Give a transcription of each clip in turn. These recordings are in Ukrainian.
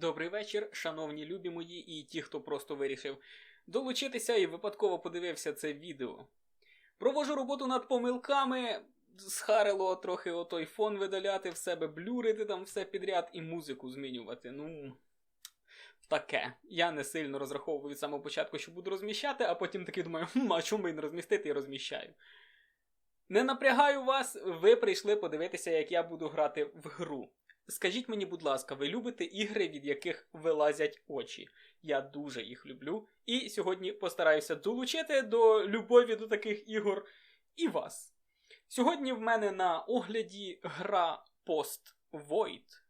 Добрий вечір, шановні любі мої і ті, хто просто вирішив долучитися і випадково подивився це відео. Провожу роботу над помилками, схарило трохи отой фон видаляти в себе, блюрити там все підряд і музику змінювати. Ну. Таке. Я не сильно розраховую від самого початку, що буду розміщати, а потім таки думаю, хм, а чому не розмістити і розміщаю. Не напрягаю вас, ви прийшли подивитися, як я буду грати в гру. Скажіть мені, будь ласка, ви любите ігри, від яких вилазять очі? Я дуже їх люблю. І сьогодні постараюся долучити до любові до таких ігор і вас. Сьогодні в мене на огляді гра Post Void.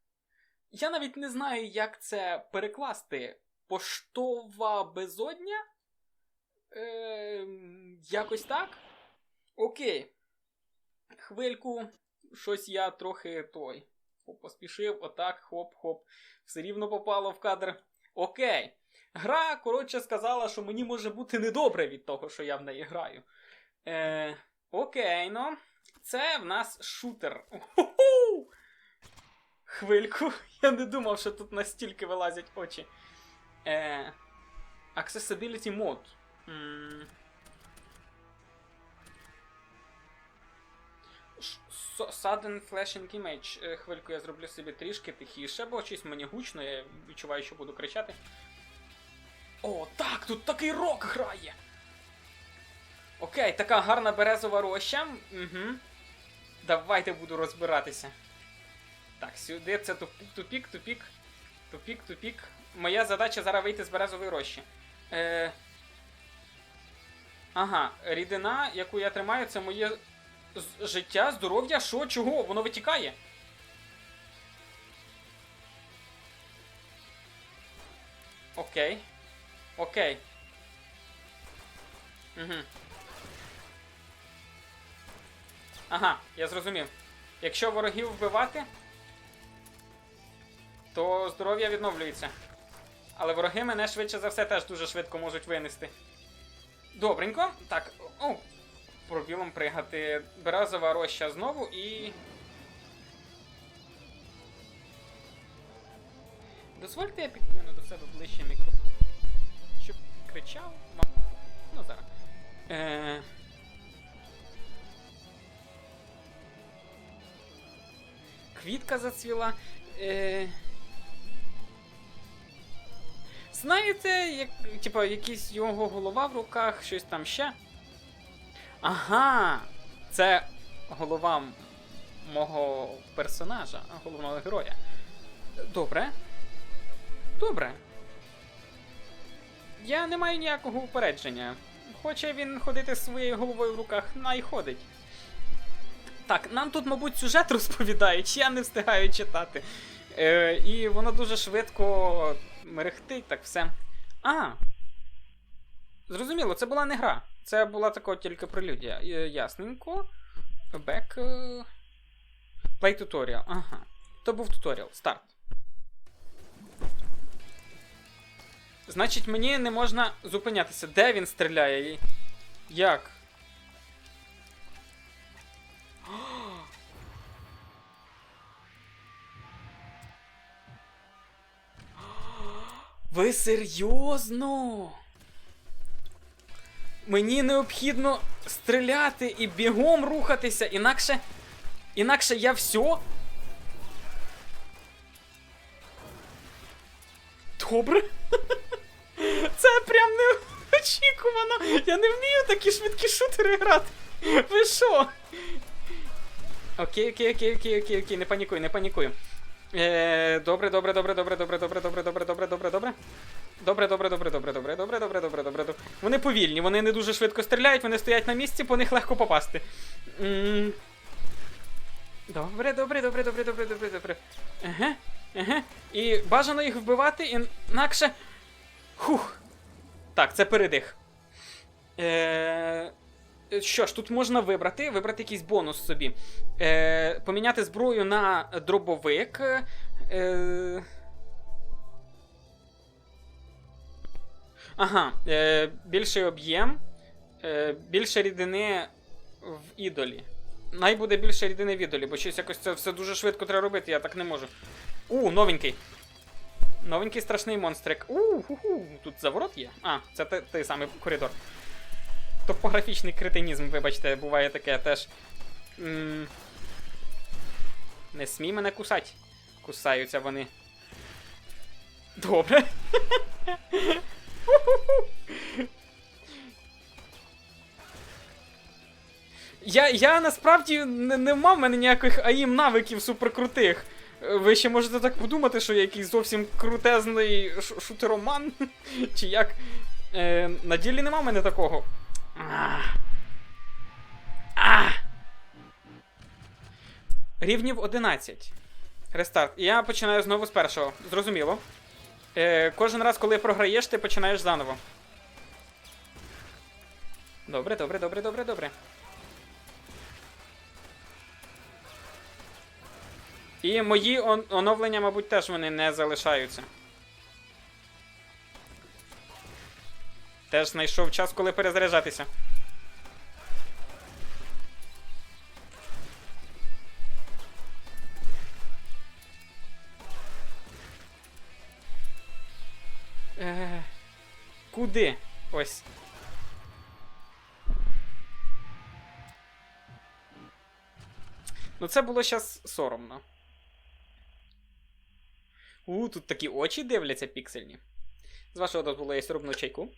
Я навіть не знаю, як це перекласти. Поштова безодня? Е, якось так? Окей. Хвильку, щось я трохи той. Поспішив, отак, хоп-хоп. Все рівно попало в кадр. Окей. Гра, коротше, сказала, що мені може бути недобре від того, що я в неї граю. Е, Окей, ну. Це в нас шутер. Уху! Хвильку. Я не думав, що тут настільки вилазять очі. Е, Accessibility Mode. Sudden Flashing Image. Е, Хвильку я зроблю собі трішки тихіше, бо щось мені гучно, я відчуваю, що буду кричати. О, так, тут такий рок грає. Окей, така гарна березова роща. Угу. Давайте буду розбиратися. Так, сюди це туп- тупік, тупік, тупік, тупік. Моя задача зараз вийти з березової рощі. Е... Ага, рідина, яку я тримаю, це моє життя, здоров'я, що, чого? Воно витікає. Окей. Окей. Угу. Ага, я зрозумів. Якщо ворогів вбивати, то здоров'я відновлюється. Але вороги мене швидше за все теж дуже швидко можуть винести. Добренько. Так, о, пробілом пригати. Березова роща знову і. Дозвольте я підкину до себе ближче мікрофон. Щоб кричав. ма- Ну, зараз. Е... Квітка зацвіла. Е... Знаєте, як, типа, якийсь його голова в руках, щось там ще. Ага, це голова мого персонажа, головного героя. Добре. Добре. Я не маю ніякого упередження. Хоче він ходити своєю головою в руках, най ходить. Так, нам тут, мабуть, сюжет розповідають, я не встигаю читати. Е, і воно дуже швидко мерехтить, так все. А. Зрозуміло, це була не гра. Це була така тільки прелюдія. Е, Ясненько. Back. е, Play tutorial. Ага. То був туторіал. Старт. Значить, мені не можна зупинятися. Де він стріляє? Як? Ви серйозно? Мені необхідно стріляти і бігом рухатися, інакше. Інакше я все. Добре. Це прям неочікувано. Я не вмію такі швидкі шутери грати. Ви що? Окей, окей, окей, окей, окей, окей, не панікуй, не панікуй. Е, добре, добре, добре, добре, добре, добре, добре, добре, добре, добре, добре. Добре, добре, добре, добре, добре, добре, добре, добре, добре. Вони повільні, вони не дуже швидко стріляють, вони стоять на місці, по них легко попасти. Добре, добре, добре, добре, добре, добре, добре. І бажано їх вбивати, інакше. Хух. Так, це передих. Е... Що ж, тут можна вибрати, вибрати якийсь бонус собі. Е, поміняти зброю на дробовик. Е, ага, е, більший об'єм, е, більше рідини в ідолі. Най буде більше рідини в ідолі, бо щось якось це все дуже швидко треба робити, я так не можу. У, новенький. Новенький страшний монстрик. У-ху-ху, тут заворот є? А, це той, той самий коридор. Топографічний кретинізм, вибачте, буває таке теж. м Не смій мене кусать. Кусаються вони. Добре. Я, я насправді не, не мав мене ніяких АІМ навиків суперкрутих. Е, Ви ще можете так подумати, що я якийсь зовсім крутезний шутероман, чи як. Е, на ділі нема в мене такого. А. А. Рівнів 11. Рестарт. Я починаю знову з першого. Зрозуміло. Е, кожен раз, коли програєш, ти починаєш заново. Добре, добре, добре, добре, добре. І мої оновлення, мабуть, теж вони не залишаються. Теж знайшов час, коли перезаряджатися. Е, куди? Ось. Ну, це було щас соромно. У, тут такі очі дивляться піксельні. З вашого дозволу я срубну чайку.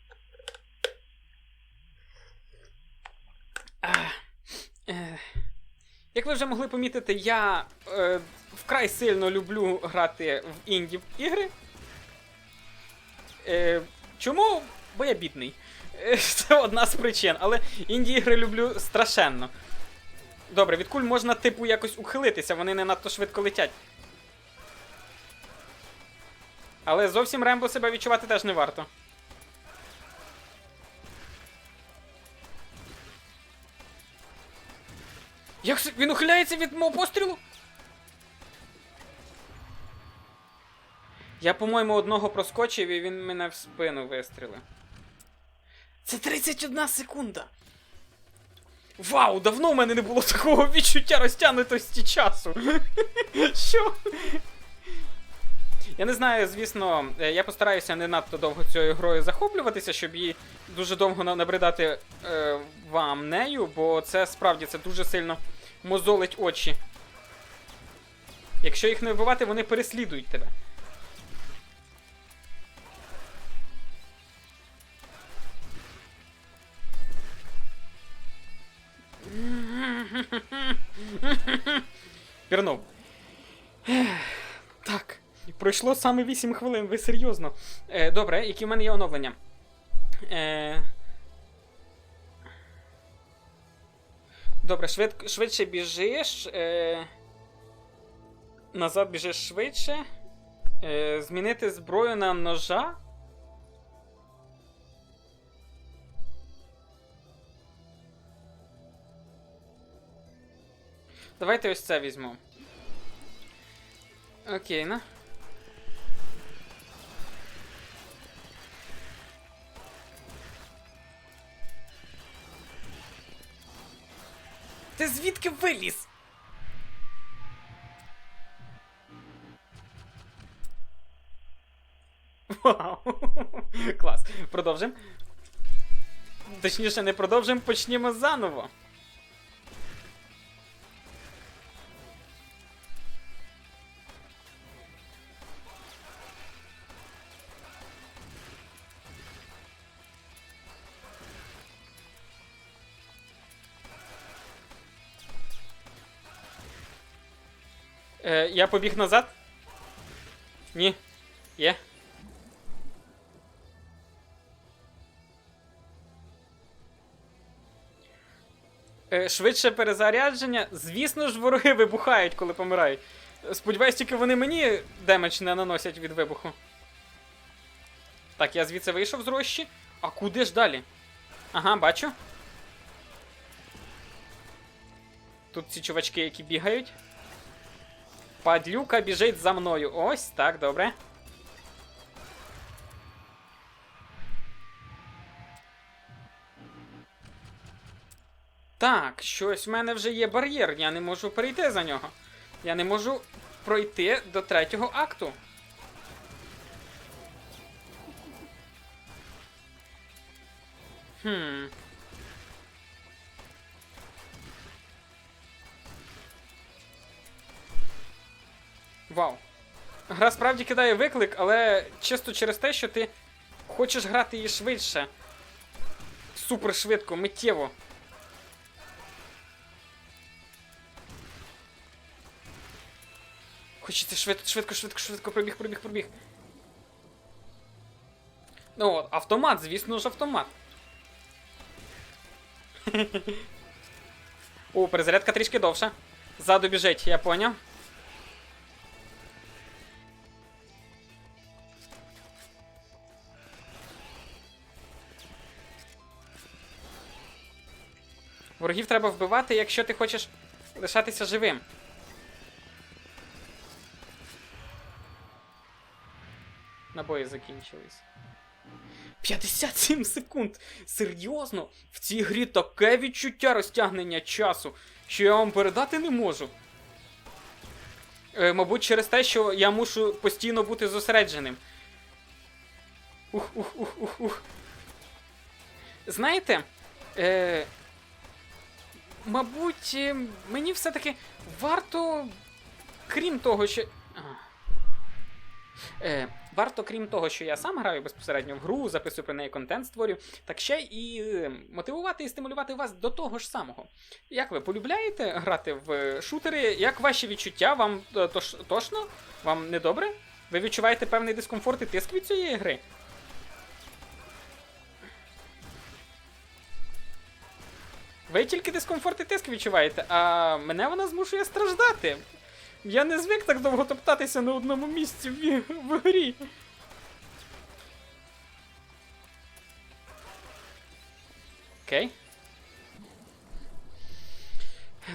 Як ви вже могли помітити, я е, вкрай сильно люблю грати в інді ігри. Е, чому? Бо я бідний. Е, Це одна з причин, але інді ігри люблю страшенно. Добре, від куль можна, типу, якось ухилитися, вони не надто швидко летять. Але зовсім Рембо себе відчувати теж не варто. Як? Він ухиляється від мого пострілу? Я, по-моєму, одного проскочив і він мене в спину вистрілив. Це 31 секунда. Вау, давно в мене не було такого відчуття розтягнутості часу. Що? Я не знаю, звісно, е, я постараюся не надто довго цією грою захоплюватися, щоб її дуже довго набридати е, вам нею, бо це справді це дуже сильно мозолить очі. Якщо їх не вбивати, вони переслідують тебе. Пірнув. Так. Пройшло саме 8 хвилин, ви серйозно. Е, добре, які в мене є оновлення? Е... Добре, швид... швидше біжиш. Е... Назад біжиш швидше. Е... Змінити зброю на ножа. Давайте ось це візьму. Окей, на. Ти звідки виліз? Вау! Клас. Продовжимо. Точніше, не продовжимо, почнімо заново. Е, я побіг назад? Ні. Є. Е, швидше перезарядження. Звісно ж, вороги вибухають, коли помирають. Сподіваюсь, тільки вони мені демедж не наносять від вибуху. Так, я звідси вийшов з рощі. А куди ж далі? Ага, бачу. Тут ці чувачки, які бігають. Падлюка біжить за мною. Ось так, добре. Так, щось в мене вже є бар'єр, я не можу перейти за нього. Я не можу пройти до третього акту. Хм. Вау. Гра справді кидає виклик, але чисто через те, що ти хочеш грати її швидше. Супер швидко, миттєво. Хочеться швидко, швидко, швидко, швидко, пробіг, пробіг, пробіг. Ну от, автомат, звісно ж, автомат. О, перезарядка трішки довша. Ззаду біжить, я поняв. Ворогів треба вбивати, якщо ти хочеш лишатися живим. Набої закінчились. 57 секунд! Серйозно? В цій грі таке відчуття розтягнення часу, що я вам передати не можу. Е, мабуть, через те, що я мушу постійно бути зосередженим. Ух, ух, ух, ух, ух. Знаєте, е, мабуть, е, мені все-таки варто, крім того, що. Е, варто, крім того, що я сам граю безпосередньо в гру, записую про неї контент, створю, так ще і е, мотивувати і стимулювати вас до того ж самого. Як ви полюбляєте грати в шутери? Як ваші відчуття? Вам е, тош, тошно? Вам недобре? Ви відчуваєте певний дискомфорт і тиск від цієї гри? Ви тільки дискомфорт і тиск відчуваєте, а мене вона змушує страждати. Я не звик так довго топтатися на одному місці в, в грі. Окей.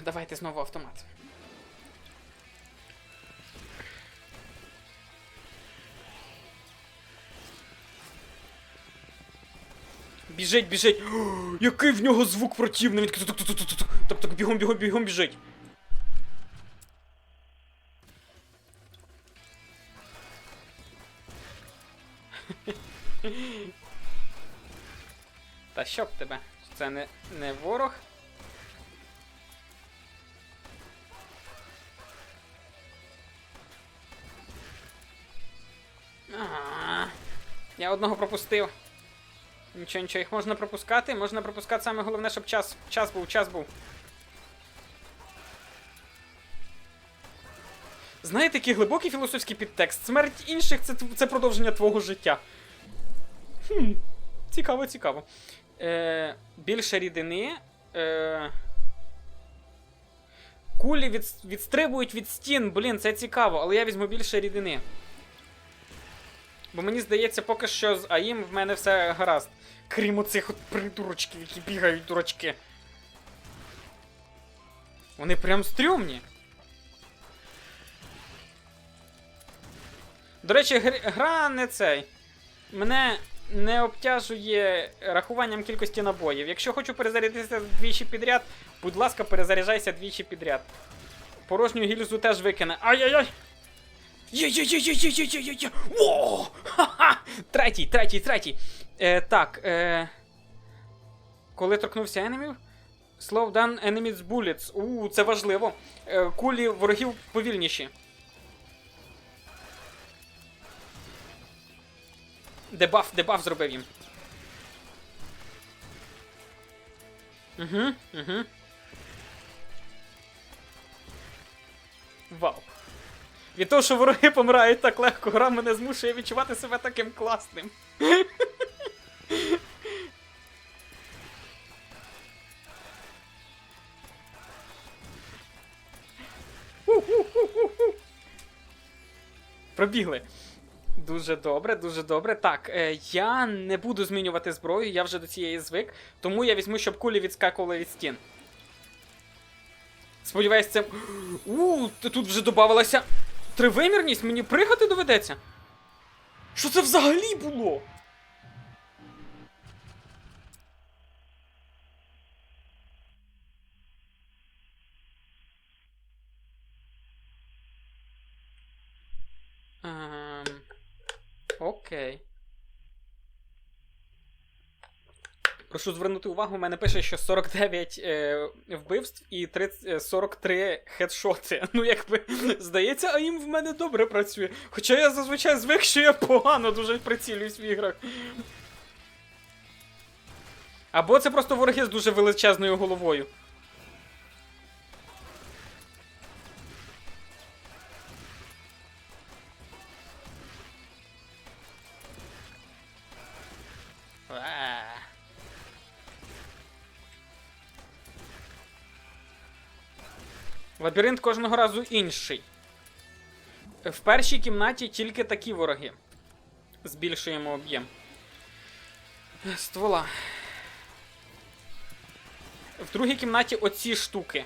Давайте знову автомат. Біжить, біжить. Який в нього звук противний. Він такий тук-тук-тук-тук-тук. Тобто бігом, бігом, бігом біжить. Та що б тебе? Це не, не ворог. А, Я одного пропустив. Нічого, нічого, їх можна пропускати. Можна пропускати саме головне, щоб час, час був, час був. Знаєте, який глибокий філософський підтекст? Смерть інших це, це продовження твого життя. Хм, цікаво, цікаво. Е, більше рідини. Е, кулі від, відстрибують від стін, блін, це цікаво, але я візьму більше рідини. Бо мені здається, поки що з АІМ в мене все гаразд. Крім оцих от придурочків, які бігають дурачки. Вони прям стрьомні. До речі, гр- гра не цей. Мене не обтяжує рахуванням кількості набоїв. Якщо хочу перезарядитися двічі підряд, будь ласка, перезаряджайся двічі підряд. Порожню гільзу теж викине. Ай-яй-яй! Є-є-є-є-є-є-є-є! Во! Ха-ха! Третій, третій, третій. Е, так. Е... Коли торкнувся енемів. Slow down enemies bullets. У, це важливо. Е, кулі ворогів повільніші. Дебаф, дебаф зробив їм. Угу, угу. Вау. Від того, що вороги помирають так легко, гра мене змушує відчувати себе таким класним. Пробігли. Дуже добре, дуже добре. Так, е, я не буду змінювати зброю, я вже до цієї звик, тому я візьму, щоб кулі відскакували від стін. Сподіваюсь, це. У, тут вже додавалася тривимірність, мені пригати доведеться. Що це взагалі було? Ем, Окей. Прошу звернути увагу, у мене пише, що 49 е, вбивств і 30, е, 43 хедшоти. Ну, якби, здається, а їм в мене добре працює. Хоча я зазвичай звик, що я погано дуже прицілююсь в іграх. Або це просто вороги з дуже величезною головою. Лабіринт кожного разу інший. В першій кімнаті тільки такі вороги. Збільшуємо об'єм. Ствола. В другій кімнаті оці штуки.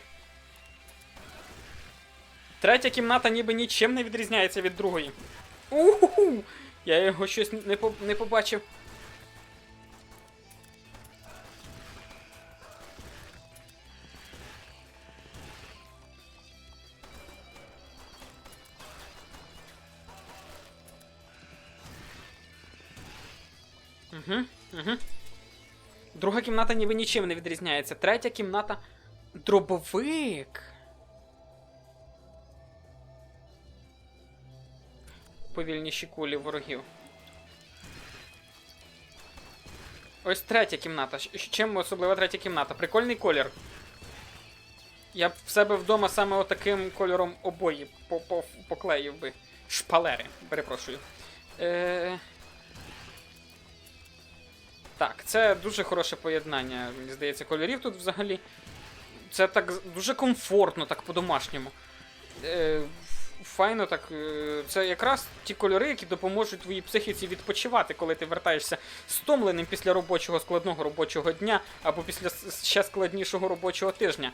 Третя кімната ніби нічим не відрізняється від другої. Уху! Я його щось не, по- не побачив. Друга кімната ніби нічим не відрізняється. Третя кімната. Дробовик. Повільніші кулі ворогів. Ось третя кімната. Чим особлива третя кімната? Прикольний колір. Я б в себе вдома саме отаким кольором обої по- по- поклеїв би. Шпалери, перепрошую. Е... Так, це дуже хороше поєднання, мені здається, кольорів тут взагалі. Це так дуже комфортно, так по-домашньому. Е, файно так. е, Це якраз ті кольори, які допоможуть твоїй психіці відпочивати, коли ти вертаєшся стомленим після робочого складного робочого дня або після ще складнішого робочого тижня.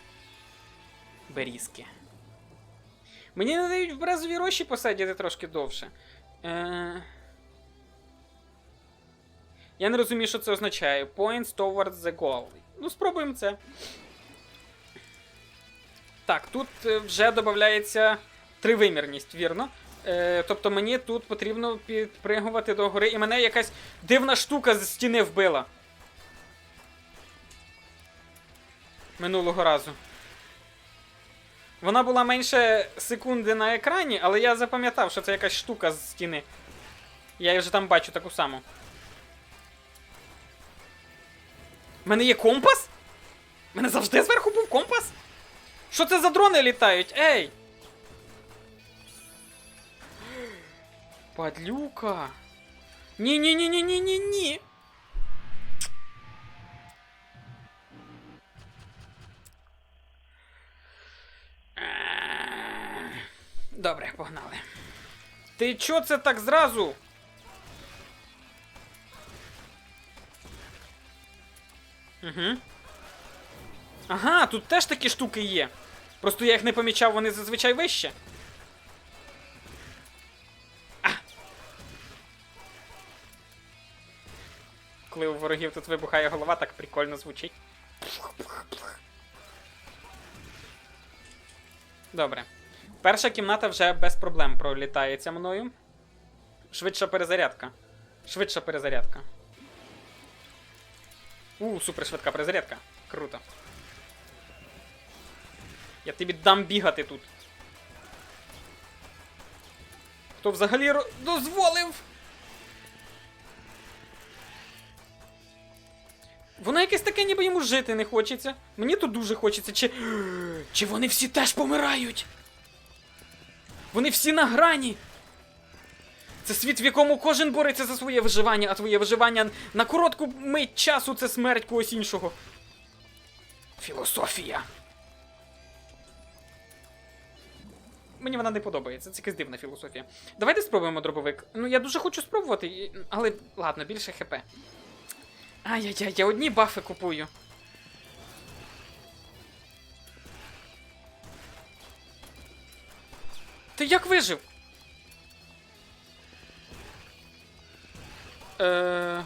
Берізки. Мені не дають в березовій рощі посидіти трошки довше. Е... Я не розумію, що це означає. Points towards the goal. Ну, спробуємо це. Так, тут е, вже додається тривимірність, вірно. Е, тобто мені тут потрібно підпригувати до гори, і мене якась дивна штука з стіни вбила. Минулого разу. Вона була менше секунди на екрані, але я запам'ятав, що це якась штука з стіни. Я вже там бачу таку саму. У мене є компас? У мене завжди зверху був компас? Що це за дрони літають? Ей! Падлюка. Ні-ні-ні-ні-ні-ні-ні. Добре, погнали. Ти чо це так зразу? Угу. Ага, тут теж такі штуки є. Просто я їх не помічав, вони зазвичай вище. А! Коли у ворогів тут вибухає голова, так прикольно звучить. Добре. Перша кімната вже без проблем пролітається мною. Швидша перезарядка. Швидша перезарядка. У, супер швидка перезарядка. Круто. Я тобі дам бігати тут. Хто взагалі дозволив? Воно якесь таке, ніби йому жити не хочеться. Мені тут дуже хочеться. Чи. Чи вони всі теж помирають? Вони всі на грані. Це світ, в якому кожен бореться за своє виживання, а твоє виживання на коротку мить часу це смерть когось іншого. Філософія. Мені вона не подобається, це якась дивна філософія. Давайте спробуємо дробовик. Ну, я дуже хочу спробувати, але ладно, більше хп. Ай-яй-яй, я одні бафи купую. Ти як вижив? Е...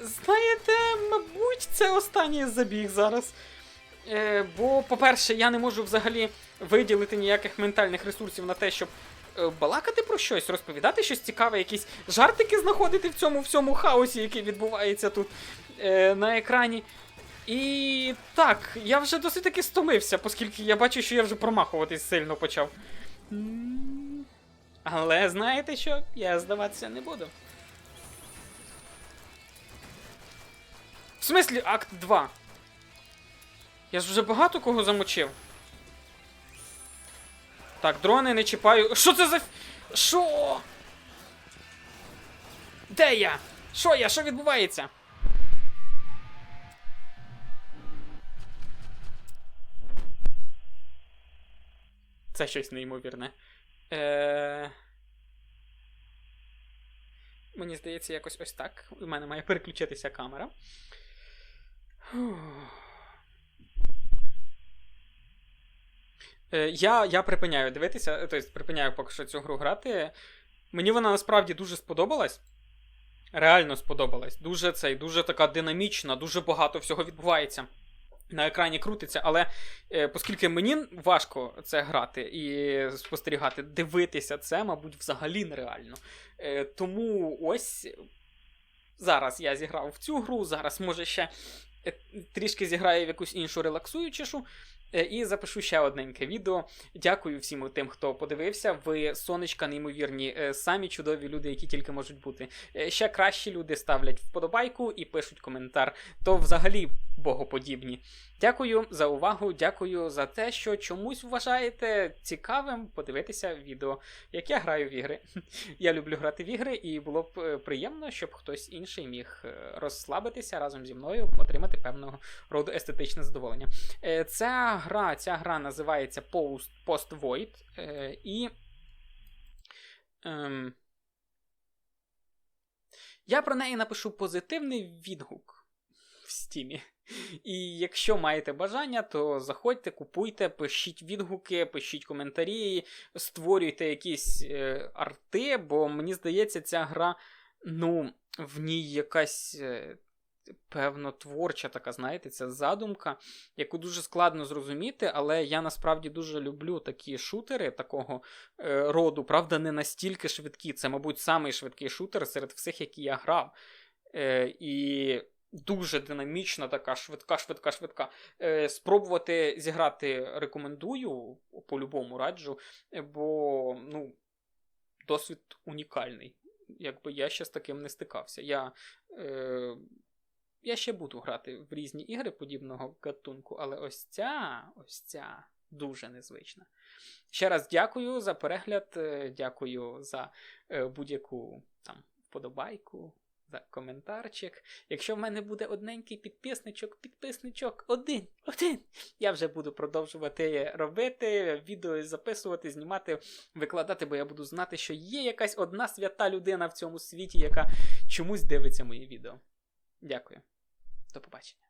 Знаєте, мабуть, це останній забіг зараз. Е, бо, по-перше, я не можу взагалі виділити ніяких ментальних ресурсів на те, щоб е, балакати про щось, розповідати щось цікаве, якісь жартики знаходити в цьому всьому хаосі, який відбувається тут е, на екрані. І так, я вже досить таки стомився, оскільки я бачу, що я вже промахуватись сильно почав. Але знаєте що? Я здаватися не буду. В смислі акт 2? Я ж вже багато кого замочив. Так, дрони не чіпаю. Що це за. Що? Де я? Що я? Що відбувається? Це щось неймовірне. Е... Мені здається, якось ось так. У мене має переключитися камера. Е, Я, я припиняю дивитися, тобто припиняю поки що цю гру грати. Мені вона насправді дуже сподобалась. Реально сподобалась. Дуже цей, дуже така динамічна, дуже багато всього відбувається. На екрані крутиться, але е, оскільки мені важко це грати і спостерігати, дивитися це, мабуть, взагалі нереально. Е, тому ось зараз я зіграв в цю гру, зараз може ще е, трішки зіграю в якусь іншу релаксуючішу. Е, І запишу ще одненьке відео. Дякую всім тим, хто подивився. Ви сонечка, неймовірні, е, самі чудові люди, які тільки можуть бути. Е, Ще кращі люди ставлять вподобайку і пишуть коментар. То взагалі богоподібні. Дякую за увагу, дякую за те, що чомусь вважаєте цікавим подивитися відео, як я граю в ігри. Я люблю грати в ігри, і було б е, приємно, щоб хтось інший міг е, розслабитися разом зі мною, отримати певного роду естетичне задоволення. Е, Ця гра, ця гра називається Post, Post Void, і. Ем, я про неї напишу позитивний відгук в стімі. І якщо маєте бажання, то заходьте, купуйте, пишіть відгуки, пишіть коментарі, створюйте якісь е, арти, бо мені здається, ця гра, ну, в ній якась. Е, Певно, творча така, знаєте, ця задумка, яку дуже складно зрозуміти, але я насправді дуже люблю такі шутери такого е, роду. Правда, не настільки швидкі. Це, мабуть, самий швидкий шутер серед всіх, які я грав. Е, і дуже динамічна, така швидка, швидка, швидка. Е, спробувати зіграти рекомендую, по-любому раджу, е, бо ну, досвід унікальний. Якби я ще з таким не стикався. Я, е, я ще буду грати в різні ігри подібного гатунку, але ось ця, ось ця дуже незвична. Ще раз дякую за перегляд, е, дякую за е, будь-яку там вподобайку, за коментарчик. Якщо в мене буде одненький підписничок, підписничок, один, один, я вже буду продовжувати робити, відео записувати, знімати, викладати, бо я буду знати, що є якась одна свята людина в цьому світі, яка чомусь дивиться мої відео. Дякую. До побачення.